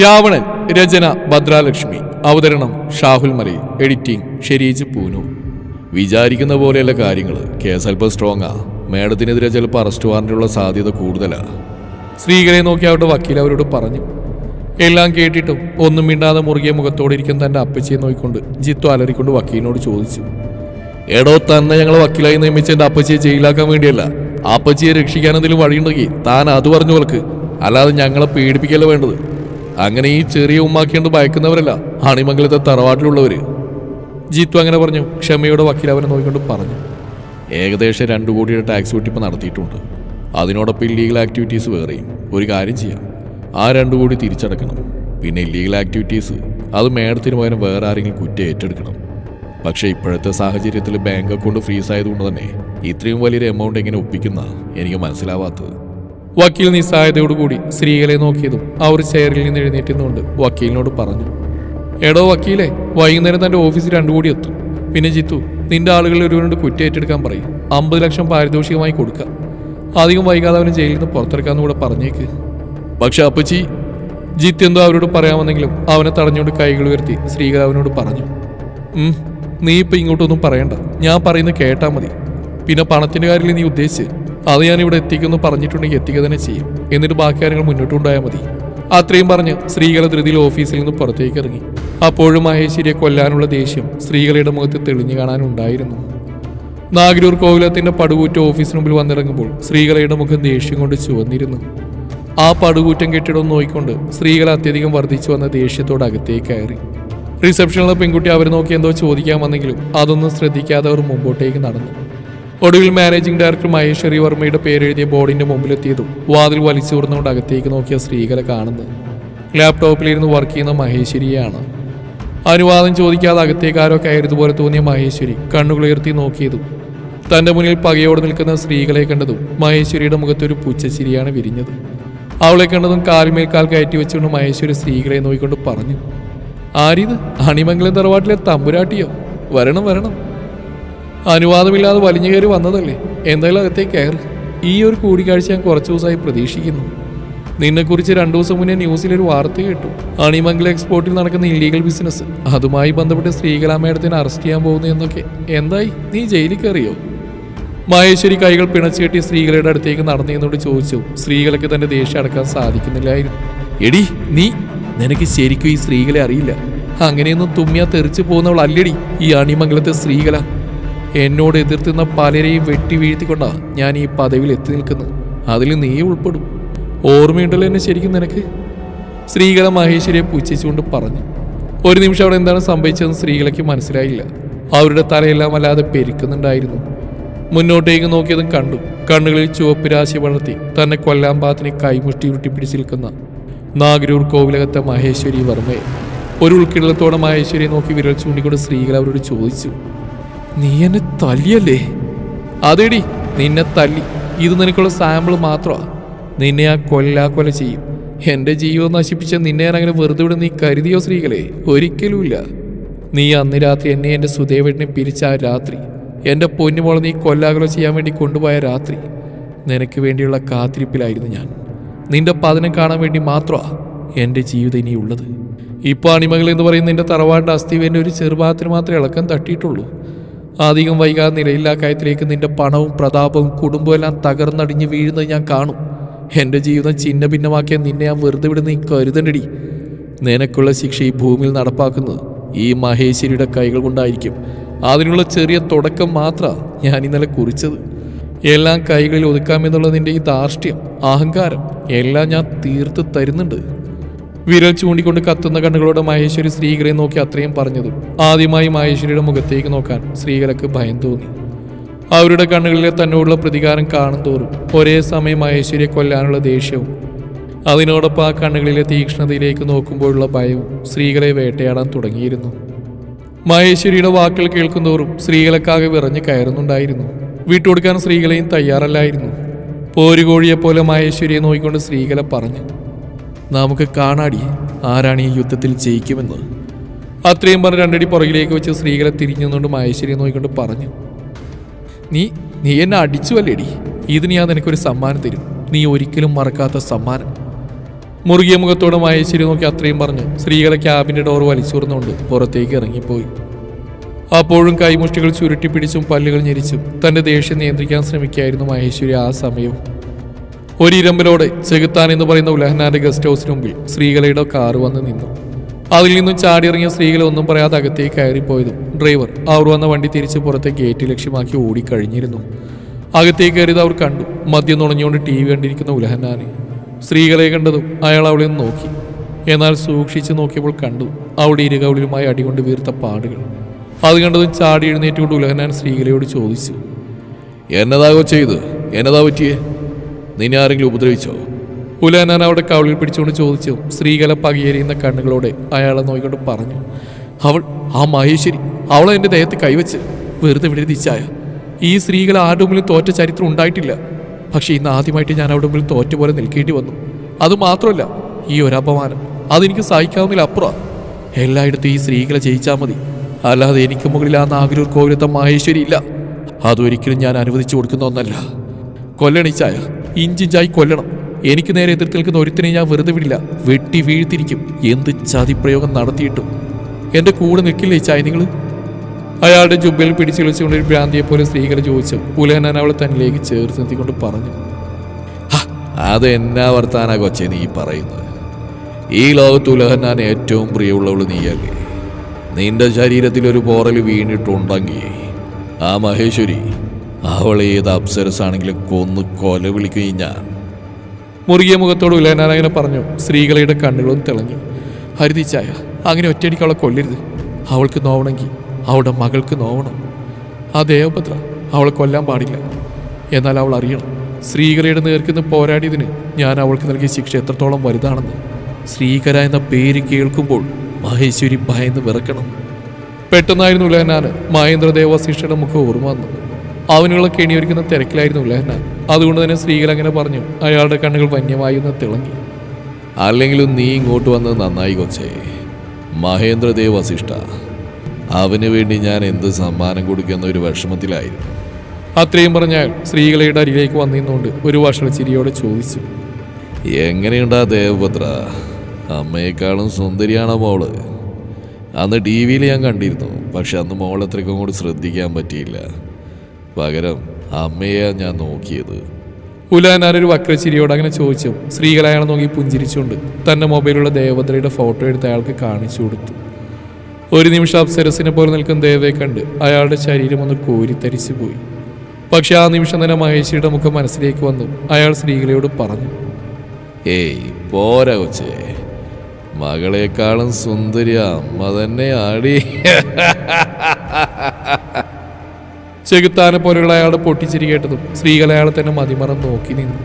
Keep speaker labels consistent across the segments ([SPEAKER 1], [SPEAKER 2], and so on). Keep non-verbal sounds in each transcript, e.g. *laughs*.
[SPEAKER 1] രാവണൻ രചന ഭദ്രാലക്ഷ്മി. അവതരണം ഷാഹുൽ മലയിൽ. എഡിറ്റിംഗ് ഷെരീജ് പൂനു വിചാരിക്കുന്ന പോലെയുള്ള കാര്യങ്ങൾ കേസ് അല്പം സ്ട്രോങ്ങാ മേഡത്തിനെതിരെ ചിലപ്പോൾ അറസ്റ്റ് വാറന്റിനുള്ള സാധ്യത കൂടുതലാ. സ്ത്രീകളെ നോക്കി അവരുടെ വക്കീൽ അവരോട് പറഞ്ഞു. എല്ലാം കേട്ടിട്ടും ഒന്നും മിണ്ടാതെ മുറുകിയ മുഖത്തോടെ ഇരിക്കുന്ന തന്റെ അപ്പച്ചിയെ നോക്കിക്കൊണ്ട് ജിത്തു അലറിക്കൊണ്ട് വക്കീലിനോട് ചോദിച്ചു. എടോ തന്നെ ഞങ്ങളെ വക്കീലായി നിയമിച്ച എന്റെ അപ്പച്ചിയെ ജയിലാക്കാൻ വേണ്ടിയല്ല. അപ്പച്ചിയെ രക്ഷിക്കാൻ എന്തെങ്കിലും വഴിയുണ്ടെങ്കിൽ താൻ അത് പറഞ്ഞു കൊടുക്ക് അല്ലാതെ ഞങ്ങളെ പേടിപ്പിക്കല്ല വേണ്ടത്? അങ്ങനെ ഈ ചെറിയ ഉമ്മാക്കിയുണ്ട് ഭയക്കുന്നവരല്ല. ഹണിമംഗലത്തെ തറവാട്ടിലുള്ളവര്. ജീത്തു അങ്ങനെ പറഞ്ഞു. ക്ഷമയോടെ വക്കീൽ അവരെ നോക്കിക്കൊണ്ട് പറഞ്ഞു. ഏകദേശം രണ്ടു കോടിയുടെ ടാക്സ് വെട്ടിപ്പ് നടത്തിയിട്ടുണ്ട്. അതിനോടൊപ്പം ഇല്ലീഗൽ ആക്ടിവിറ്റീസ് വേറെയും. ഒരു കാര്യം ചെയ്യാം. ആ രണ്ടു കോടി തിരിച്ചടക്കണം. പിന്നെ ഇല്ലീഗൽ ആക്ടിവിറ്റീസ് അത് മേഡത്തിന് പകരം വേറെ ആരെങ്കിലും കുറ്റം ഏറ്റെടുക്കണം. പക്ഷേ ഇപ്പോഴത്തെ സാഹചര്യത്തിൽ ബാങ്ക് അക്കൗണ്ട് ഫ്രീസ് ആയതുകൊണ്ട് തന്നെ ഇത്രയും വലിയൊരു എമൗണ്ട് എങ്ങനെ ഒപ്പിക്കുന്ന എനിക്ക് മനസ്സിലാവാത്തത്. വക്കീൽ നിസ്സഹായതയോടുകൂടി സ്ത്രീകളെ നോക്കിയതും ആ ഒരു ചെയറിൽ നിന്ന് എഴുന്നേറ്റുന്നുകൊണ്ട് വക്കീലിനോട് പറഞ്ഞു എടോ വക്കീലെ വൈകുന്നേരം തന്റെ ഓഫീസിൽ രണ്ടു കൂടി എത്തും. പിന്നെ ജിത്തു നിന്റെ ആളുകളിൽ ഒരുവനോട് കുറ്റേറ്റെടുക്കാൻ പറയും. അമ്പത് ലക്ഷം പാരിതോഷികമായി കൊടുക്കാം. അധികം വൈകാതെ അവന് ജയിലിൽ നിന്ന് പുറത്തിറക്കാന്ന് കൂടെ പറഞ്ഞേക്ക്. പക്ഷെ അപ്പച്ചി ജിത്ത് എന്തോ അവരോട് പറയാമെന്നെങ്കിലും അവനെ തടഞ്ഞുകൊണ്ട് കൈകൾ ഉയർത്തി ശ്രീകല അവനോട് പറഞ്ഞു നീ ഇപ്പൊ ഇങ്ങോട്ടൊന്നും പറയണ്ട. ഞാൻ പറയുന്നത് കേട്ടാ മതി. പിന്നെ പണത്തിന്റെ കാര്യത്തിൽ നീ ഉദ്ദേശിച്ച്? അത് ഞാൻ ഇവിടെ എത്തിക്കുന്നു പറഞ്ഞിട്ടുണ്ടെങ്കിൽ എത്തിക്കുക തന്നെ ചെയ്യും. എന്നിട്ട് ബാക്കി കാര്യങ്ങൾ മുന്നോട്ട് കൊണ്ടുപോയാൽ മതി. അത്രയും പറഞ്ഞ് സ്ത്രീകളെ ധൃതിയിൽ ഓഫീസിൽ നിന്ന് പുറത്തേക്ക് ഇറങ്ങി. അപ്പോഴും മഹേശ്വരിയെ കൊല്ലാനുള്ള ദേഷ്യം സ്ത്രീകളുടെ മുഖത്ത് തെളിഞ്ഞു കാണാനുണ്ടായിരുന്നു. നാഗരൂർ കോവിലത്തിന്റെ പടുകൂറ്റ ഓഫീസിന് മുമ്പിൽ വന്നിറങ്ങുമ്പോൾ സ്ത്രീകളുടെ മുഖം ദേഷ്യം കൊണ്ട് ചുവന്നിരുന്നു. ആ പടുകൂറ്റം കെട്ടിടം നോക്കിക്കൊണ്ട് സ്ത്രീകൾ അത്യധികം വർദ്ധിച്ചു വന്ന ദേഷ്യത്തോട് അകത്തേക്ക് കയറി. റിസപ്ഷനിലെ പെൺകുട്ടി അവർ നോക്കി എന്തോ ചോദിക്കാൻ വന്നെങ്കിലും അതൊന്നും ശ്രദ്ധിക്കാതെ അവർ മുമ്പോട്ടേക്ക് നടന്നു. ഒടുവിൽ മാനേജിംഗ് ഡയറക്ടർ മഹേശ്വരി വർമ്മയുടെ പേരെഴുതിയ ബോർഡിന്റെ മുമ്പിലെത്തിയതും വാതിൽ വലിച്ചൂർന്നുകൊണ്ട് അകത്തേക്ക് നോക്കിയ സ്ത്രീകളെ കാണുന്നത്. ലാപ്ടോപ്പിലിരുന്ന് വർക്ക് ചെയ്യുന്ന മഹേശ്വരിയാണ് അനുവാദം ചോദിക്കാതെ അകത്തേക്ക് ആരോ കയറിയതുപോലെ തോന്നിയ മഹേശ്വരി കണ്ണുകളുയർത്തി നോക്കിയതും തന്റെ മുന്നിൽ പകയോടെ നിൽക്കുന്ന സ്ത്രീകളെ കണ്ടതും മഹേശ്വരിയുടെ മുഖത്തൊരു പുച്ഛശിരിയാണ് വിരിഞ്ഞത്. അവളെ കണ്ടതും കാൽമേൽ കാൽ കയറ്റി വെച്ചുകൊണ്ട് മഹേശ്വരി സ്ത്രീകളെ നോക്കിക്കൊണ്ട് പറഞ്ഞു ആരിത്? അണിമംഗലം തറവാട്ടിലെ തമ്പുരാട്ടിയോ? വരണം വരണം. അനുവാദമില്ലാതെ വലിഞ്ഞു കയറി വന്നതല്ലേ? എന്തായാലും അകത്തേക്ക് കയറി. ഈ ഒരു കൂടിക്കാഴ്ച ഞാൻ കുറച്ച് ദിവസമായി പ്രതീക്ഷിക്കുന്നു. നിന്നെക്കുറിച്ച് രണ്ടു ദിവസം മുന്നേ ന്യൂസിലൊരു വാർത്ത കേട്ടു. അണിമംഗല എക്സ്പോർട്ടിൽ നടക്കുന്ന ഇല്ലീഗൽ ബിസിനസ് അതുമായി ബന്ധപ്പെട്ട് സ്ത്രീകലാ മേഡത്തിനെ അറസ്റ്റ് ചെയ്യാൻ പോകുന്നു എന്നൊക്കെ. എന്തായി? നീ ജയിലിൽ കയറിയോ? മഹേശ്വരി കൈകൾ പിണച്ചു കെട്ടി സ്ത്രീകളുടെ അടുത്തേക്ക് നടന്നതിനോട് ചോദിച്ചു. സ്ത്രീകളൊക്കെ തന്റെ ദേഷ്യം അടക്കാൻ സാധിക്കുന്നില്ലായിരുന്നു. എടി നീ? നിനക്ക് ശരിക്കും ഈ സ്ത്രീകളെ അറിയില്ല. അങ്ങനെയൊന്നും തുമ്മിയാ തെറിച്ചു പോകുന്നവൾ അല്ലടി ഈ അണിമംഗലത്തെ സ്ത്രീകള എന്നോട് എതിർത്തുന്ന പലരെയും വെട്ടി വീഴ്ത്തിക്കൊണ്ടാണ് ഞാൻ ഈ പദവിയിൽ എത്തി നിൽക്കുന്നത്. അതിൽ നീ ഉൾപ്പെടും. ഓർമ്മയുണ്ടല്ലോ എന്നെ ശരിക്കും നിനക്ക്? സ്ത്രീകളെ മഹേശ്വരിയെ പുച്ഛിച്ചുകൊണ്ട് പറഞ്ഞു. ഒരു നിമിഷം അവിടെ എന്താണ് സംഭവിച്ചതെന്ന് സ്ത്രീകളേക്ക് മനസ്സിലായില്ല. അവരുടെ തലയെല്ലാം വല്ലാതെ പെരുക്കുന്നുണ്ടായിരുന്നു. മുന്നോട്ടേക്ക് നോക്കിയതും കണ്ടു. കണ്ണുകളിൽ ചുവപ്പ് രാശി വളർത്തി തന്നെ കൊല്ലാൻ പാത്തിനെ കൈമുഷ്ടി ഉരുട്ടിപ്പിടിച്ച് നിൽക്കുന്ന നാഗരൂർ കോവിലകത്തെ മഹേശ്വരി വർമ്മയെ. ഒരു ഉൾക്കിടലത്തോടെ മഹേശ്വരിയെ നോക്കി വിരൽ ചൂണ്ടിക്കൊണ്ട് സ്ത്രീകൾ അവരോട് ചോദിച്ചു. നീ എന്നെ തല്ലിയല്ലേ? അതെടി നിന്നെ തല്ലി. ഇത് നിനക്കുള്ള സാമ്പിൾ മാത്രമാണ് നിന്നെ ആ കൊല ചെയ്യും. എന്റെ ജീവൻ നശിപ്പിച്ച നിന്നെ ഞാൻ അങ്ങനെ വെറുതെ വിടും നീ കരുതിയോ സ്ത്രീകളെ? ഒരിക്കലുമില്ല. നീ അന്ന് രാത്രി എന്നെ എന്റെ സുദേവേട്ടനെ പിരിച്ച ആ രാത്രി എന്റെ പൊന്നുമോളെ നീ കൊല്ലാകൊല ചെയ്യാൻ വേണ്ടി കൊണ്ടുപോയ രാത്രി നിനക്ക് വേണ്ടിയുള്ള കാത്തിരിപ്പിലായിരുന്നു ഞാൻ. നിന്റെ പതനം കാണാൻ വേണ്ടി മാത്രമാ എന്റെ ജീവിതം ഇനിയുള്ളത്. ഇപ്പോൾ അണിമകൾ എന്ന് പറയുന്ന നിന്റെ തറവാടിന്റെ അസ്ഥിവേന്റെ ഒരു ചെറുഭാഗത്തിന് മാത്രമേ ഇളക്കം തട്ടിയിട്ടുള്ളൂ. അധികം വൈകാതെ നിലയില്ലാ കയത്തിലേക്ക് നിന്റെ പണവും പ്രതാപവും കുടുംബവും എല്ലാം തകർന്നടിഞ്ഞ് വീഴുന്നത് ഞാൻ കാണും. എന്റെ ജീവിതം ചിന്ന ഭിന്നമാക്കിയ നിന്നെ ഞാൻ വെറുതെ വിടുന്ന നീ കരുതണ്ടടി. നിനക്കുള്ള ശിക്ഷ ഈ ഭൂമിയിൽ നടപ്പാക്കുന്നത് ഈ മഹേശ്വരിയുടെ കൈകൾ കൊണ്ടായിരിക്കും. അതിനുള്ള ചെറിയ തുടക്കം മാത്രമാണ് ഞാൻ ഇന്നലെ കുറിച്ചത്. എല്ലാം കൈകളിൽ ഒതുക്കാമെന്നുള്ളതിന്റെ ഈ ധാർഷ്ട്യം അഹങ്കാരം എല്ലാം ഞാൻ തീർത്ത് തരുന്നുണ്ട്. വിരൽ ചൂണ്ടിക്കൊണ്ട് കത്തുന്ന കണ്ണുകളോട് മഹേശ്വരി സ്ത്രീകളെ നോക്കി അത്രയും പറഞ്ഞത് ആദ്യമായി മഹേശ്വരിയുടെ മുഖത്തേക്ക് നോക്കാൻ ശ്രീകരക്ക് ഭയം തോന്നി. അവരുടെ കണ്ണുകളിലെ തന്നോടുള്ള പ്രതികാരം കാണും തോറും ഒരേ സമയം മഹേശ്വരിയെ കൊല്ലാനുള്ള ദേഷ്യവും അതിനോടൊപ്പം ആ കണ്ണുകളിലെ തീക്ഷ്ണതയിലേക്ക് നോക്കുമ്പോഴുള്ള ഭയവും സ്ത്രീകളെ വേട്ടയാടാൻ തുടങ്ങിയിരുന്നു. മഹേശ്വരിയുടെ വാക്കുകൾ കേൾക്കുന്തോറും സ്ത്രീകളെക്കാകെ വിറഞ്ഞു കയറുന്നുണ്ടായിരുന്നു. വിട്ടുകൊടുക്കാൻ സ്ത്രീകളെയും തയ്യാറല്ലായിരുന്നു. പോരുകോഴിയെപ്പോലെ മഹേശ്വരിയെ നോക്കിക്കൊണ്ട് സ്ത്രീകളെ പറഞ്ഞു നമുക്ക് കാണാടി ആരാണ് ഈ യുദ്ധത്തിൽ ജയിക്കുമെന്ന്. അത്രയും പറഞ്ഞ് രണ്ടടി പുറകിലേക്ക് വെച്ച് സ്ത്രീകളെ തിരിഞ്ഞുകൊണ്ട് മഹേശ്വരിയെ നോക്കിക്കൊണ്ട് പറഞ്ഞു നീ നീ എന്നെ അടിച്ചു അല്ലേടി ഇതിന് ഞാൻ നിനക്കൊരു സമ്മാനം തരും. നീ ഒരിക്കലും മറക്കാത്ത സമ്മാനം. മുറുകിയ മുഖത്തോടെ മഹേശ്വരി നോക്കി അത്രയും പറഞ്ഞ് സ്ത്രീകളെ ക്യാബിന്റെ ഡോർ വലിച്ചുറന്നുകൊണ്ട് പുറത്തേക്ക് ഇറങ്ങിപ്പോയി. അപ്പോഴും കൈമുഷ്ടികൾ ചുരുട്ടിപ്പിടിച്ചും പല്ലുകൾ ഞെരിച്ചും തന്റെ ദേഷ്യം നിയന്ത്രിക്കാൻ ശ്രമിക്കുകയായിരുന്നു മഹേശ്വരി ആ സമയവും ഒരിരമ്പലോടെ ചെകുത്താൻ എന്ന് പറയുന്ന ഉലഹനാന്റെ ഗസ്റ്റ് ഹൗസിന് മുമ്പിൽ സ്ത്രീകളുടെ കാർ വന്ന് നിന്നു. അതിൽ നിന്നും ചാടിയിറങ്ങിയ സ്ത്രീകൾ ഒന്നും പറയാതെ അകത്തേക്ക് കയറിപ്പോയതും ഡ്രൈവർ അവർ വന്ന വണ്ടി തിരിച്ച് പുറത്തെ ഗേറ്റ് ലക്ഷ്യമാക്കി ഓടിക്കഴിഞ്ഞിരുന്നു. അകത്തേക്ക് കയറിയത് അവർ കണ്ടു. മദ്യം നുണഞ്ഞുകൊണ്ട് ടി വി കണ്ടിരിക്കുന്ന ഉലഹനാനെ. സ്ത്രീകളെ കണ്ടതും അയാൾ അവളെ നോക്കി. എന്നാൽ സൂക്ഷിച്ച് നോക്കിയപ്പോൾ കണ്ടു അവളുടെ ഇരുകവളിലുമായി അടികൊണ്ട് വീർത്ത പാടുകൾ. അത് കണ്ടതും ചാടി എഴുന്നേറ്റുകൊണ്ട് ഉലഹനാൻ സ്ത്രീകളയോട് ചോദിച്ചു എന്നതാകോ ചെയ്ത് എന്നതാ പറ്റിയേ? നിന്നെ ആരെങ്കിലും ഉപദ്രവിച്ചോ? ഉലാനാൻ അവിടെ കവളിൽ പിടിച്ചുകൊണ്ട് ചോദിച്ചു. സ്ത്രീകല പകയേരിയുന്ന കണ്ണുകളോടെ അയാളെ നോക്കിക്കൊണ്ട് പറഞ്ഞു. അവൾ ആ മഹേശ്വരി അവളെ എന്റെ ദേഹത്ത് കൈവച്ച് വെറുതെ വിടരുത് തിച്ചായ ഈ സ്ത്രീകൾ ആരുടെ മുമ്പിൽ തോറ്റ ചരിത്രം ഉണ്ടായിട്ടില്ല. പക്ഷേ ഇന്ന് ആദ്യമായിട്ട് ഞാൻ അവിടെ മുമ്പിൽ തോറ്റ പോലെ നിൽക്കേണ്ടി വന്നു. അത് മാത്രമല്ല ഈ ഒരു അപമാനം അതെനിക്ക് സഹിക്കാവുന്നതിൽ അപ്പുറം. എല്ലായിടത്തും ഈ സ്ത്രീകളെ ജയിച്ചാൽ മതി. അല്ലാതെ എനിക്ക് മുകളിൽ ആ നാഗരൂർ കോവിലത്തെ മഹേശ്വരി ഇല്ല. അതൊരിക്കലും ഞാൻ അനുവദിച്ചു കൊടുക്കുന്ന ഒന്നല്ല. കൊല്ലണിച്ചായ ഇഞ്ചിഞ്ചായി കൊല്ലണം. എനിക്ക് നേരെ എതിർത്ത് നിൽക്കുന്ന ഒരുത്തിനെ ഞാൻ വെറുതെ വിടില്ല. വെട്ടി വീഴ്ത്തിരിക്കും എന്ത് ചതിപ്രയോഗം നടത്തിയിട്ടും. എന്റെ കൂടെ നിൽക്കില്ലേ ചായ നിങ്ങൾ അയാളുടെ ജുബയിൽ പിടിച്ചു വിളിച്ചുകൊണ്ട് ഒരു ഭ്രാന്തിയെ പോലെ സ്ത്രീകളെ ചോദിച്ചു. ഉലഹനാൻ അവളെ തന്നിലേക്ക് ചേർത്ത് നിർത്തിക്കൊണ്ട് പറഞ്ഞു. അത് എന്നാ വർത്താനാ കൊച്ചേ നീ പറയുന്നത്? ഈ ലോകത്ത് ഉലഹന്നാൻ ഏറ്റവും പ്രിയമുള്ളവൾ നീയല്ലേ? നിന്റെ ശരീരത്തിൽ ഒരു പോറൽ വീണിട്ടുണ്ടെങ്കിൽ ആ മഹേശ്വരി അവൾ ഏത് അപ്സരസാണെങ്കിലും കൊന്ന് കൊല വിളിക്കുകയും ഞാൻ. മുറുകിയ മുഖത്തോട് ഉലയനാരായണ പറഞ്ഞു സ്ത്രീകളുടെ കണ്ണുകളും തിളങ്ങി. ഹരിതിച്ചായ അങ്ങനെ ഒറ്റയടിക്ക് അവളെ കൊല്ലരുത്. അവൾക്ക് നോവണമെങ്കിൽ അവളുടെ മകൾക്ക് നോവണം. ആ ദേവഭദ്ര അവളെ കൊല്ലാൻ പാടില്ല. എന്നാൽ അവൾ അറിയണം ശ്രീകരയുടെ നേർക്കുന്ന പോരാടിയതിന് ഞാൻ അവൾക്ക് നൽകിയ ശിക്ഷ എത്രത്തോളം വലുതാണെന്ന്. ശ്രീകര എന്ന പേര് കേൾക്കുമ്പോൾ മഹേശ്വരി ഭയന്ന് വിറക്കണം. പെട്ടെന്നായിരുന്നു ഉലഹനാന് മഹേന്ദ്രദേവ ശിക്ഷയുടെ മുഖം ഓർമ്മ വന്നു അവനുള്ള കെണിയൊരുക്കുന്ന തിരക്കിലായിരുന്നു ലഹന അതുകൊണ്ട് തന്നെ സ്ത്രീകൾ അങ്ങനെ പറഞ്ഞു അയാളുടെ കണ്ണുകൾ വന്യമായി ഒന്ന് തിളങ്ങി. അല്ലെങ്കിലും നീ ഇങ്ങോട്ട് വന്നത് നന്നായി കൊച്ചേ. മഹേന്ദ്രദേവ് വസിഷ്ഠ അവന് വേണ്ടി ഞാൻ എന്ത് സമ്മാനം കൊടുക്കുന്ന ഒരു വിഷമത്തിലായിരുന്നു. അത്രയും പറഞ്ഞാൽ സ്ത്രീകളുടെ അരികിലേക്ക് വന്നിരുന്നുകൊണ്ട് ഒരു വർഷം ചിരിയോടെ ചോദിച്ചു. എങ്ങനെയുണ്ടാ ദേവഭദ്ര അമ്മയെക്കാളും സുന്ദരിയാണോ മോൾ? അന്ന് ടി വിയിൽ ഞാൻ കണ്ടിരുന്നു പക്ഷെ അന്ന് മോൾ അത്രയ്ക്കും കൂടി ശ്രദ്ധിക്കാൻ പറ്റിയില്ല. പകരം അമ്മയെ ഞാൻ നോക്കിയത്. ഉലാനാരൊരു ഒരു വക്രച്ചിരിയോട് അങ്ങനെ ചോദിച്ചു. സ്ത്രീകൾ അയാളെ നോക്കി പുഞ്ചിരിച്ചുകൊണ്ട് തന്റെ മൊബൈലുള്ള ദേവതയുടെ ഫോട്ടോ എടുത്ത് അയാൾക്ക് കാണിച്ചു കൊടുത്തു. ഒരു നിമിഷം അപ്സരസിനെ പോലെ നിൽക്കുന്ന ദേവയെ കണ്ട് അയാളുടെ ശരീരം ഒന്ന് കോരിത്തരിച്ചു പോയി. പക്ഷെ ആ നിമിഷം തന്നെ മഹേഷിയുടെ മുഖം മനസ്സിലേക്ക് വന്നു അയാൾ സ്ത്രീകളെയോട് പറഞ്ഞു ഏയ് പോരാ കൊച്ചേ. മകളെക്കാളും സുന്ദരി അമ്മ തന്നെ ആടി *laughs* ചെകുത്താനെ പോലെയുള്ള അയാളുടെ പൊട്ടിച്ചിരിക്കേട്ടതും സ്ത്രീകൾ അയാളെ തന്നെ മതിമറം നോക്കി നിന്നു.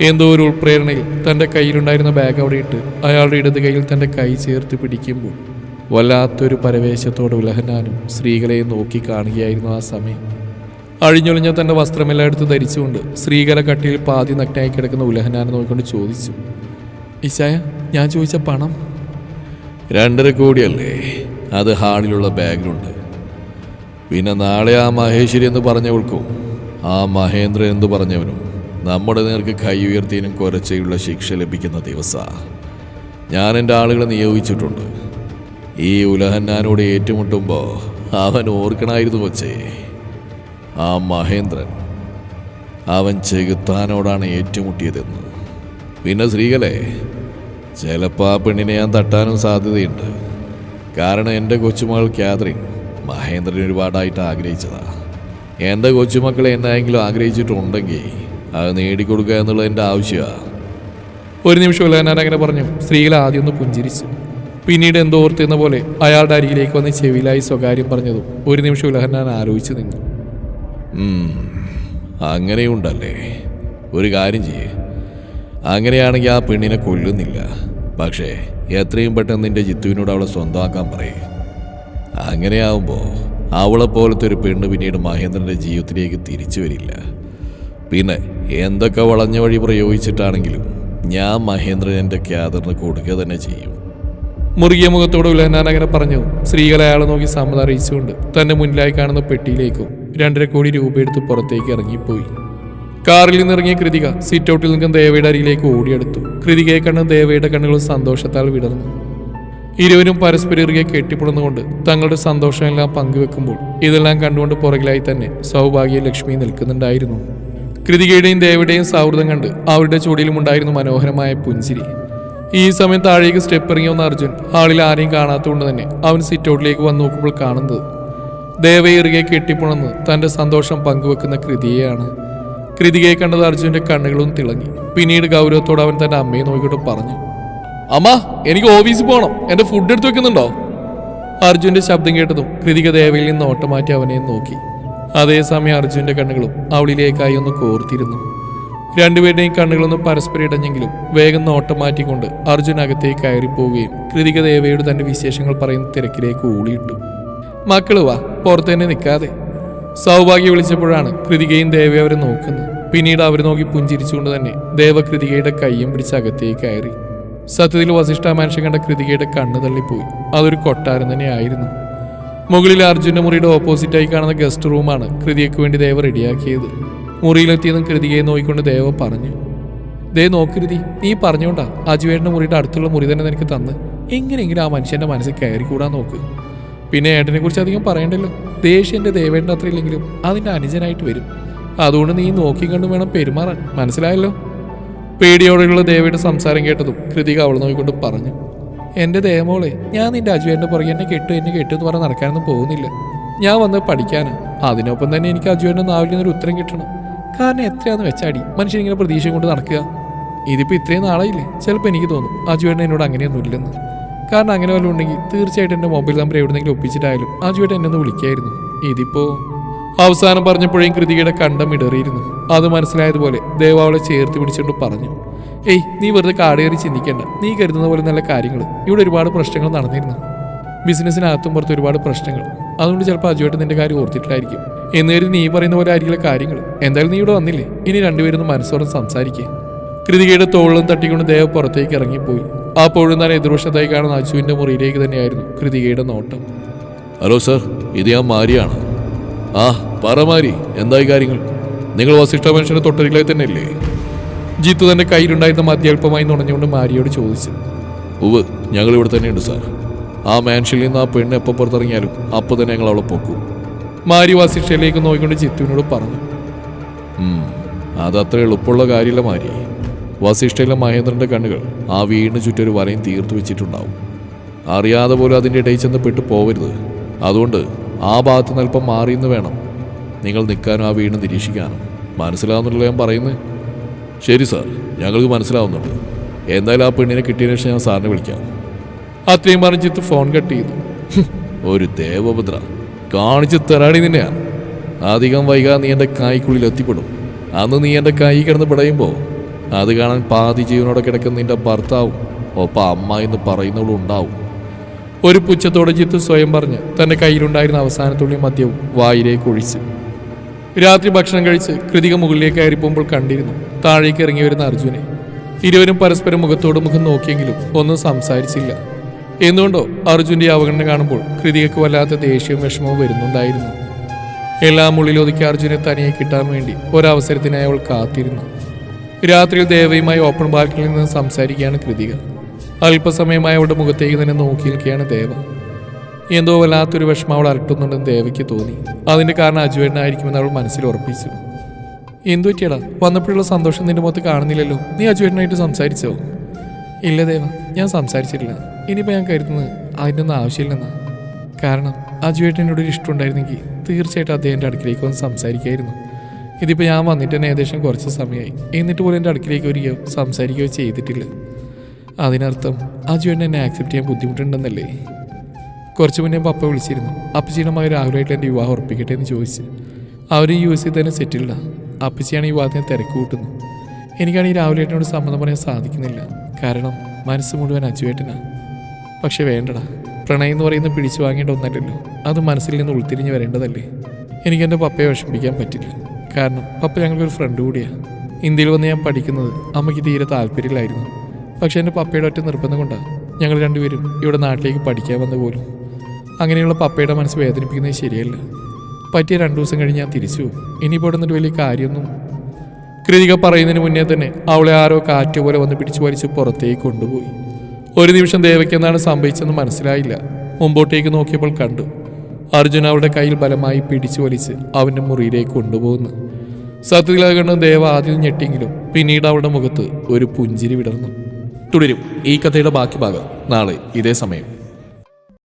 [SPEAKER 1] എന്തോ ഒരു ഉൾപ്രേരണയിൽ തന്റെ കയ്യിലുണ്ടായിരുന്ന ബാഗ് അവിടെ ഇട്ട് അയാളുടെ ഇടത് കൈയിൽ തന്റെ കൈ ചേർത്ത് പിടിക്കുമ്പോൾ വല്ലാത്തൊരു പരവേശത്തോടെ ഉലഹനാനും സ്ത്രീകളെ നോക്കി കാണുകയായിരുന്നു ആ സമയം. അഴിഞ്ഞൊളിഞ്ഞ തന്റെ വസ്ത്രമെല്ലാം എടുത്ത് ധരിച്ചുകൊണ്ട് സ്ത്രീകല കട്ടിയിൽ പാതി നഗ്നായി കിടക്കുന്ന ഉലഹനാനെ നോക്കിക്കൊണ്ട് ചോദിച്ചു ഇശായ ഞാൻ ചോദിച്ച പണം? രണ്ടര കോടിയല്ലേ? അത് ഹാളിലുള്ള ബാഗിലുണ്ട് പിന്നെ നാളെ ആ മഹേശ്വരി എന്ന് പറഞ്ഞവൾക്കും ആ മഹേന്ദ്രൻ എന്ന് പറഞ്ഞവനും നമ്മുടെ നേർക്ക് കൈ ഉയർത്തിയതിനും കുറച്ചുള്ള ശിക്ഷ ലഭിക്കുന്ന ദിവസ. ഞാൻ എന്റെ ആളുകളെ നിയോഗിച്ചിട്ടുണ്ട്. ഈ ഉലഹന്നാനോട് ഏറ്റുമുട്ടുമ്പോൾ അവൻ ഓർക്കണായിരുന്നു വച്ചേ ആ മഹേന്ദ്രൻ അവൻ ചെകുത്താനോടാണ് ഏറ്റുമുട്ടിയതെന്ന്. പിന്നെ സ്ത്രീകളെ ചിലപ്പോൾ ആ പെണ്ണിനെ ഞാൻ തട്ടാനും സാധ്യതയുണ്ട്. കാരണം എന്റെ കൊച്ചുമകൾ കാതറിൻ. മഹേന്ദ്രൻ ഒരുപാടായിട്ട് ആഗ്രഹിച്ചതാ. എന്റെ കൊച്ചുമക്കളെ എന്തായെങ്കിലും ആഗ്രഹിച്ചിട്ടുണ്ടെങ്കിൽ അത് നേടിക്കൊടുക്കുക എന്നുള്ളത് എന്റെ ആവശ്യമാണ് ഒരു നിമിഷം ഞാൻ അങ്ങനെ പറഞ്ഞു സ്ത്രീകൾ ആദ്യം ഒന്ന് പുഞ്ചിരിച്ചു. പിന്നീട് എന്തോ ഓർത്തുന്ന പോലെ അയാളുടെ അരികിലേക്ക് വന്ന് ചെവിയിലായി സ്വകാര്യം പറഞ്ഞതും ഒരു നിമിഷം ഉലഹന്നാൻ ആലോചിച്ചു നിന്നു. അങ്ങനെയുണ്ടല്ലേ. ഒരു കാര്യം ചെയ്യേ. അങ്ങനെയാണെങ്കിൽ ആ പെണ്ണിനെ കൊല്ലുന്നില്ല. പക്ഷേ എത്രയും പെട്ടെന്ന് നിന്റെ ജിത്തുവിനോട് അവളെ സ്വന്തമാക്കാൻ പറയേ. അങ്ങനെയാവുമ്പോൾ അവളെ പോലത്തെ ഒരു പെണ്ണ് പിന്നീട് മഹേന്ദ്രന്റെ ജീവിതത്തിലേക്ക് തിരിച്ചു വരില്ല. പിന്നെ എന്തൊക്കെ വളഞ്ഞ വഴി പ്രയോഗിച്ചിട്ടാണെങ്കിലും ഞാൻ മഹേന്ദ്രൻ എന്റെ ക്യാദറിന് കൊടുക്കുക തന്നെ ചെയ്യും. മുറുകിയ മുഖത്തോട് ഉലഹനാൻ അങ്ങനെ പറഞ്ഞു. സ്ത്രീകളെ അയാളെ നോക്കി സമ്മതം അറിയിച്ചുകൊണ്ട് തന്നെ മുന്നിലായി കാണുന്ന പെട്ടിയിലേക്കും രണ്ടര കോടി രൂപ എടുത്ത് പുറത്തേക്ക് ഇറങ്ങിപ്പോയി. കാറിൽ നിന്നിറങ്ങിയ കൃതിക സിറ്റ് ഔട്ടിൽ നിൽക്കുന്ന ദേവയുടെ അരിയിലേക്ക് ഓടിയെടുത്തു. കൃതികയെ കണ്ട് ദേവയുടെ കണ്ണുകൾ സന്തോഷത്താൽ വിടർന്നു. ഇരുവരും പരസ്പരം ഇറുകെ കെട്ടിപ്പിടുന്നുകൊണ്ട് തങ്ങളുടെ സന്തോഷമെല്ലാം പങ്കുവെക്കുമ്പോൾ ഇതെല്ലാം കണ്ടുകൊണ്ട് പുറകിലായി തന്നെ സൗഭാഗ്യ ലക്ഷ്മി നിൽക്കുന്നുണ്ടായിരുന്നു. കൃതികയുടെയും ദേവയുടെയും സൗഹൃദം കണ്ട് അവരുടെ ചുടിയിലും ഉണ്ടായിരുന്നു മനോഹരമായ പുഞ്ചിരി. ഈ സമയം താഴേക്ക് സ്റ്റെപ്പ് ഇറങ്ങി വന്ന അർജുൻ ഹാളിൽ ആരെയും കാണാത്തതുകൊണ്ട് തന്നെ അവൻ സിറ്റൗട്ടിലേക്ക് വന്ന് നോക്കുമ്പോൾ കാണുന്നത് ദേവയെ ഇറുകെ കെട്ടിപ്പുണർന്ന് തന്റെ സന്തോഷം പങ്കുവെക്കുന്ന കൃതിയെയാണ്. കൃതികയെ കണ്ടത് അർജുന്റെ കണ്ണുകളും തിളങ്ങി. പിന്നീട് ഗൗരവത്തോടെ അവൻ തന്റെ അമ്മയെ നോക്കിയിട്ട് പറഞ്ഞു അമ്മ എനിക്ക് ഓഫീസിൽ പോകണം എന്റെ ഫുഡ് എടുത്ത് വെക്കുന്നുണ്ടോ? അർജുന്റെ ശബ്ദം കേട്ടതും കൃതിക ദേവയിൽ നിന്ന് ഓട്ടമാറ്റി അവനെ നോക്കി. അതേസമയം അർജുന്റെ കണ്ണുകളും അവളിലേക്കായി ഒന്ന് കോർത്തിരുന്നു. രണ്ടുപേരുടെയും കണ്ണുകളൊന്ന് പരസ്പരം ഇടഞ്ഞെങ്കിലും വേഗം നോട്ടം മാറ്റിക്കൊണ്ട് അർജുൻ അകത്തേക്ക് കയറിപ്പോവുകയും കൃതിക ദേവയോട് തന്റെ വിശേഷങ്ങൾ പറയുന്ന തിരക്കിലേക്ക് ഊളിയിട്ടു. മക്കൾ വാ പുറത്തു തന്നെ നിൽക്കാതെ സൗഭാഗ്യ വിളിച്ചപ്പോഴാണ് കൃതികയും ദേവയെ അവരെ നോക്കുന്നത്. പിന്നീട് അവർ നോക്കി പുഞ്ചിരിച്ചുകൊണ്ട് തന്നെ ദേവകൃതികയുടെ കയ്യും പിടിച്ച് അകത്തേക്ക് കയറി. സത്യത്തിൽ വസിഷ്ഠ മനുഷ്യൻ കണ്ട കൃതികയുടെ കണ്ണു തള്ളിപ്പോയി. അതൊരു കൊട്ടാരം തന്നെ ആയിരുന്നു മുകളിൽ അർജുന മുറിയുടെ ഓപ്പോസിറ്റായി കാണുന്ന ഗസ്റ്റ് റൂമാണ് കൃതിയയ്ക്ക് വേണ്ടി ദേവ റെഡിയാക്കിയത്. മുറിയിലെത്തിയതും കൃതികയെ നോക്കിക്കൊണ്ട് ദേവ പറഞ്ഞു ദേ നോക്കരുതി നീ പറഞ്ഞോണ്ടാ അജുവേട്ടന്റെ മുറിയുടെ അടുത്തുള്ള മുറി തന്നെ നിനക്ക് തന്ന്. എങ്ങനെയെങ്കിലും ആ മനുഷ്യന്റെ മനസ്സിൽ കയറി കൂടാൻ നോക്ക്. പിന്നെ ഏട്ടനെ കുറിച്ച് അധികം പറയണ്ടല്ലോ. ദേഷ്യന്റെ ദേവേട്ടൻ അത്ര ഇല്ലെങ്കിലും അതിന്റെ അനുജനായിട്ട് വരും. അതുകൊണ്ട് നീ നോക്കി കണ്ടും വേണം പെരുമാറാൻ. മനസ്സിലായല്ലോ? പേടിയോടെയുള്ള ദേവയുടെ സംസാരം കേട്ടതും കൃതിക അവൾ നോക്കിക്കൊണ്ട് പറഞ്ഞു എന്റെ ദേവമോളെ ഞാൻ നിന്റെ അജുവേന്റെ പുറകെ എന്നെ കെട്ടു എന്നെ കെട്ടു എന്ന് പറഞ്ഞ് നടക്കാനൊന്നും പോകുന്നില്ല. ഞാൻ വന്ന് പഠിക്കാനും. അതിനൊപ്പം തന്നെ എനിക്ക് അജുവേന്റെ നാവിൽ നിന്നൊരു ഉത്തരം കിട്ടണം. കാരണം എത്രയാന്ന് വെച്ചാടി മനുഷ്യനിങ്ങനെ പ്രതീക്ഷയും പ്രതീക്ഷ കൊണ്ട് നടക്കുക? ഇതിപ്പോൾ ഇത്രയും നാളായില്ലേ? ചിലപ്പോൾ എനിക്ക് തോന്നും അജുവേട്ടൻ എന്നോട് അങ്ങനെയൊന്നും ഇല്ലെന്ന്. കാരണം അങ്ങനെ വല്ലതും ഉണ്ടെങ്കിൽ തീർച്ചയായിട്ടും എന്റെ മൊബൈൽ നമ്പർ എവിടെന്നെങ്കിലും ഒപ്പിച്ചിട്ടായാലും അജുവേട്ടൻ എന്നെ ഒന്ന് വിളിക്കായിരുന്നു. ഇതിപ്പോ അവസാനം പറഞ്ഞപ്പോഴേയും കൃതികയുടെ കണ്ടം ഇടറിയിരുന്നു. അത് മനസ്സിലായതുപോലെ ദേവ അവളെ ചേർത്ത് പിടിച്ചുകൊണ്ട് പറഞ്ഞു ഏയ് നീ വെറുതെ കാടേറി ചിന്തിക്കേണ്ട. നീ കരുതുന്ന പോലെ നല്ല കാര്യങ്ങൾ ഇവിടെ ഒരുപാട് പ്രശ്നങ്ങൾ നടന്നിരുന്നു. ബിസിനസ്സിനകത്തും പുറത്ത് ഒരുപാട് പ്രശ്നങ്ങൾ. അതുകൊണ്ട് ചിലപ്പോൾ അജുവായിട്ട് നിന്റെ കാര്യം ഓർത്തിട്ടില്ലായിരിക്കും. എന്ന് നീ പറയുന്ന പോലെ ആയിരിക്കില്ല കാര്യങ്ങൾ എന്തായാലും നീ ഇവിടെ വന്നില്ലേ? ഇനി രണ്ടുപേരും മനസ്സോടെ സംസാരിക്കുക കൃതികയുടെ തോളിലും തട്ടിക്കൊണ്ട് ദേവ പുറത്തേക്ക് ഇറങ്ങിപ്പോയി. അപ്പോഴും താൻ എതിർവശത്തായി കാണുന്ന അജുവിന്റെ മുറിയിലേക്ക് തന്നെയായിരുന്നു കൃതികയുടെ നോട്ടം.
[SPEAKER 2] ഹലോ സർ ഇത് ഞാൻ മാരിയാണ്. ആ പറ മാരി എന്തായി കാര്യങ്ങൾ? നിങ്ങൾ വസിഷ്ഠ മനുഷ്യന് തൊട്ടരികളെ തന്നെ അല്ലേ
[SPEAKER 1] ജിത്തു തന്റെ കയ്യിലുണ്ടായിരുന്ന മദ്യൽപ്പമായി നുണഞ്ഞുകൊണ്ട് മാരിയോട് ചോദിച്ചു.
[SPEAKER 2] ഉവ് ഞങ്ങൾ ഇവിടെ തന്നെയുണ്ട് സാർ. ആ മാൻഷനിൽ നിന്ന് ആ പെണ്ണ് എപ്പോൾ പുറത്തിറങ്ങിയാലും അപ്പോൾ തന്നെ ഞങ്ങൾ അവളെ പൊക്കും.
[SPEAKER 1] മാരി വസിഷ്ഠയിലേക്ക് നോക്കിക്കൊണ്ട് ജിത്തുവിനോട് പറഞ്ഞു.
[SPEAKER 2] അതത്ര എളുപ്പമുള്ള കാര്യമില്ല മാരി. വസിഷ്ഠയിലെ മഹേന്ദ്രന്റെ കണ്ണുകൾ ആ വീടിന് ചുറ്റൊരു വലയും തീർത്തു വെച്ചിട്ടുണ്ടാവും. അറിയാതെ പോലും അതിന്റെ ഇടയിൽ ചെന്ന് പെട്ടു പോവരുത് അതുകൊണ്ട് ആ ഭാഗത്ത് അല്പം മാറിയെന്ന് വേണം. നിങ്ങൾ നിൽക്കാനും ആ വീണ് നിരീക്ഷിക്കാനും മനസ്സിലാവുന്നുണ്ടല്ലോ ഞാൻ പറയുന്നത്? ശരി സാർ ഞങ്ങൾക്ക് മനസ്സിലാവുന്നുണ്ട്. എന്തായാലും ആ പെണ്ണിനെ കിട്ടിയതിനു ശേഷം ഞാൻ സാറിനെ വിളിക്കാം.
[SPEAKER 1] അത്രയും പറഞ്ഞ് ചിത്ത് ഫോൺ കട്ട് ചെയ്തു.
[SPEAKER 2] ഒരു ദേവഭദ്ര കാണിച്ച് തരാടി നിന്നെയാണ് അധികം വൈകാതെ നീ എന്റെ കായ്ക്കുള്ളിൽ എത്തിപ്പെടും. അന്ന് നീ എന്റെ കൈ കിടന്ന് പിടയുമ്പോൾ അത് കാണാൻ പാതി ജീവനോടെ കിടക്കുന്ന നിന്റെ ഭർത്താവും ഒപ്പം അമ്മ എന്ന് പറയുന്നവളും ഉണ്ടാവും.
[SPEAKER 1] ഒരു പുച്ഛത്തോടെ ചിത്ത് സ്വയം പറഞ്ഞ് തന്റെ കയ്യിലുണ്ടായിരുന്ന അവസാനത്തുള്ളി മദ്യവും വായിലേക്ക് ഒഴിച്ചു രാത്രി ഭക്ഷണം കഴിച്ച് കൃതിക മുകളിലേക്ക് കയറിപ്പോകുമ്പോൾ കണ്ടിരുന്നു. താഴേക്ക് ഇറങ്ങി വരുന്ന അർജുനെ. ഇരുവരും പരസ്പരം മുഖത്തോട് മുഖം നോക്കിയെങ്കിലും ഒന്നും സംസാരിച്ചില്ല. എന്തുകൊണ്ടോ അർജുന്റെ അവഗണന കാണുമ്പോൾ കൃതികക്ക് വല്ലാത്ത ദേഷ്യവും വിഷമവും വരുന്നുണ്ടായിരുന്നു. എല്ലാം ഉള്ളിലൊതുക്കി അർജുനെ തനിയെ കിട്ടാൻ വേണ്ടി ഒരവസരത്തിനായി അവൾ കാത്തിരുന്നു. രാത്രിയിൽ ദേവയുമായി ഓപ്പൺ ബാക്കിൽ നിന്ന് സംസാരിക്കുകയാണ് കൃതിക. അല്പസമയമായി അവളുടെ മുഖത്തേക്ക് തന്നെ നോക്കി നിൽക്കുകയാണ് ദേവ. എന്തോ വല്ലാത്തൊരു വിഷമം അവൾ അലട്ടുന്നുണ്ടെന്ന് ദേവയ്ക്ക് തോന്നി. അതിന്റെ കാരണം അജുവേട്ടനായിരിക്കുമെന്ന് അവൾ മനസ്സിൽ ഉറപ്പിച്ചു. എന്തു പറ്റിയടാ? വന്നപ്പോഴുള്ള സന്തോഷം നിന്റെ മുഖത്ത് കാണുന്നില്ലല്ലോ. നീ അജുവേട്ടനായിട്ട് സംസാരിച്ചോ? ഇല്ല ദേവ ഞാൻ സംസാരിച്ചിട്ടില്ല. ഇനിയിപ്പോൾ ഞാൻ കരുതുന്നത് അതിന്റെ ഒന്നും ആവശ്യമില്ലെന്നാ. കാരണം അജുവേട്ടനോട് ഒരു ഇഷ്ടം ഉണ്ടായിരുന്നെങ്കിൽ തീർച്ചയായിട്ടും അദ്ദേഹത്തിന്റെ അടുക്കിലേക്ക് വന്ന് സംസാരിക്കായിരുന്നു. ഇതിപ്പോൾ ഞാൻ വന്നിട്ട് തന്നെ ഏകദേശം കുറച്ച് സമയമായി എന്നിട്ട് പോലും എന്റെ അടുക്കിലേക്ക് വരികയോ സംസാരിക്കുകയോ ചെയ്തിട്ടില്ല. അതിനർത്ഥം അജുവേട്ടൻ എന്നെ ആക്സെപ്റ്റ് ചെയ്യാൻ ബുദ്ധിമുട്ടുണ്ടെന്നല്ലേ? കുറച്ച് മുന്നേ പപ്പ വിളിച്ചിരുന്നു. അപ്പച്ചിയുടെ മകൻ രാഹുലായിട്ട് എന്റെ വിവാഹം ഉറപ്പിക്കട്ടെ എന്ന് ചോദിച്ച്. അവർ യു എസ് തന്നെ സെറ്റിൽഡാ അപ്പച്ചിയാണ് ഈ വിവാഹത്തിന് തിരക്ക് കൂട്ടുന്നു എനിക്കാണെങ്കിൽ രാഹുലേട്ടനോട് സമ്മതം പറയാൻ സാധിക്കുന്നില്ല. കാരണം മനസ്സ് മുഴുവൻ അച്ചുവേട്ടനാണ് പക്ഷേ വേണ്ടടാ. പ്രണയം എന്ന് പറയുന്നത് പിടിച്ചു വാങ്ങേണ്ട ഒന്നല്ലല്ലോ. അത് മനസ്സിൽ നിന്ന് ഉൾത്തിരിഞ്ഞ് വരേണ്ടതല്ലേ. എനിക്ക് എന്റെ പപ്പയെ വിഷമിപ്പിക്കാൻ പറ്റില്ല. കാരണം പപ്പ ഞങ്ങൾക്കൊരു ഫ്രണ്ട് കൂടിയാണ് ഇന്ത്യയിൽ വന്ന് ഞാൻ പഠിക്കുന്നത് അമ്മയ്ക്ക് തീരെ താല്പര്യമില്ലായിരുന്നു. പക്ഷേ എന്റെ പപ്പയുടെ ഒറ്റ നിർബന്ധം കൊണ്ടാണ് ഞങ്ങൾ രണ്ടുപേരും ഇവിടെ നാട്ടിലേക്ക് പഠിക്കാൻ വന്ന പോലും അങ്ങനെയുള്ള പപ്പയുടെ മനസ്സ് വേദനിപ്പിക്കുന്നത് ശരിയല്ല. പറ്റിയ രണ്ടു ദിവസം കഴിഞ്ഞ് ഞാൻ തിരിച്ചു. ഇനി ഇവിടെ നിന്നൊരു വലിയ കാര്യമൊന്നും കൃതിക പറയുന്നതിന് മുന്നേ തന്നെ അവളെ ആരോ കാറ്റ് പോലെ വന്ന് പിടിച്ചു വലിച്ച് പുറത്തേക്ക് കൊണ്ടുപോയി. ഒരു നിമിഷം ദേവയ്ക്ക് എന്താണ് സംഭവിച്ചെന്ന് മനസ്സിലായില്ല. മുമ്പോട്ടേക്ക് നോക്കിയപ്പോൾ കണ്ടു. അർജുൻ അവളുടെ കയ്യിൽ ബലമായി പിടിച്ചു വലിച്ച് അവന്റെ മുറിയിലേക്ക് കൊണ്ടുപോകുന്നു. സത്യത്തിൽ കണ്ട് ദേവ ആദ്യം ഞെട്ടിയെങ്കിലും പിന്നീട് അവളുടെ മുഖത്ത് ഒരു പുഞ്ചിരി വിടർന്നു. തുടരും ഈ കഥയുടെ ബാക്കി ഭാഗം നാളെ ഇതേ സമയം.